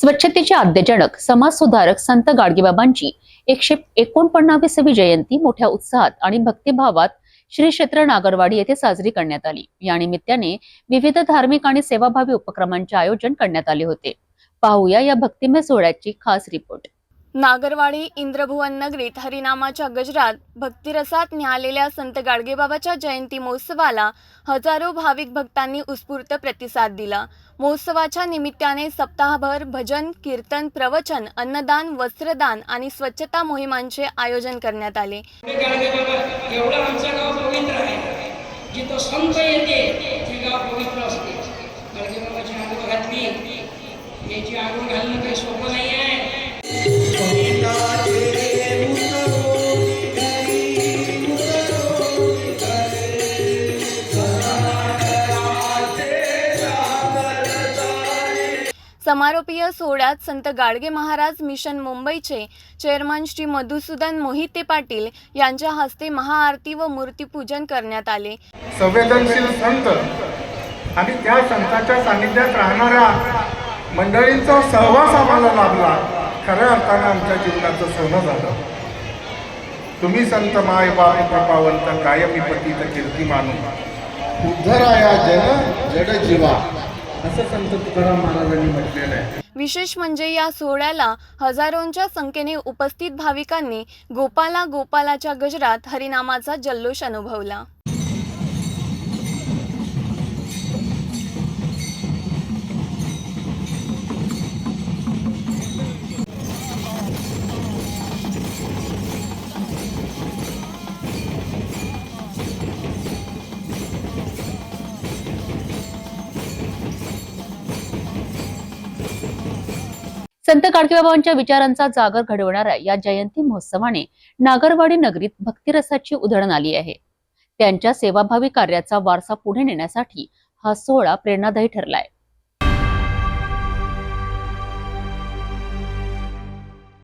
स्वच्छतेचे आद्यजनक समाजसुधारक संत गाडगेबाबांची एकशे एकोणपन्नावीसवी जयंती मोठ्या उत्साहात आणि भक्तिभावात श्री क्षेत्र नागरवाडी येथे साजरी करण्यात आली. या निमित्ताने विविध धार्मिक आणि सेवाभावी उपक्रमांचे आयोजन करण्यात आले होते. पाहूया या भक्तिमय सोहळ्याची खास रिपोर्ट. नागरवाडी इंद्रभुवन नगरीत हरिनामाच्या गजरात भक्तिरसात निहालेल्या संत गाडगेबाबाच्या जयंती महोत्सवाला हजारो भाविक भक्तांनी उत्स्फूर्त प्रतिसाद दिला. महोत्सवाच्या निमित्ताने सप्ताहभर भजन कीर्तन प्रवचन अन्नदान वस्त्रदान आणि स्वच्छता मोहिमांचे आयोजन करण्यात आले. पवित्र असते. समारोपीय सोहळ्यात संत गाडगे महाराज मिशन मुंबईचे चेअरमन श्री मधुसूदन मोहिते पाटील यांच्या हस्ते महाआरती व मूर्तीपूजन करण्यात आले. संवेदनशील संत आणि त्या संतांच्या सानिध्यात राहणाऱ्या मंडळींचा सहवास आम्हाला लाभला. खऱ्या अर्थानं आमच्या जीवनाचं सोनं झालं. तुम्ही संत माय बाप कृपावंत कायमी पती तर कीर्ती मानू उद्धराया जन जड जीवा. असं संत तुकाराम महाराजांनी म्हटलेलं आहे. विशेष म्हणजे या सोहळ्याला हजारोंच्या संख्येने उपस्थित भाविकांनी गोपाला गोपालाच्या गजरात हरिनामाचा जल्लोष अनुभवला. संत गाडगेबाबांच्या विचारांचा जागर घडवणाऱ्या या जयंती महोत्सवाने नागरवाडी नगरीत भक्तिरसाची उधळण आली आहे. त्यांच्या सेवाभावी कार्याचा वारसा पुढे नेण्यासाठी हा सोहळा प्रेरणादायी ठरलाय.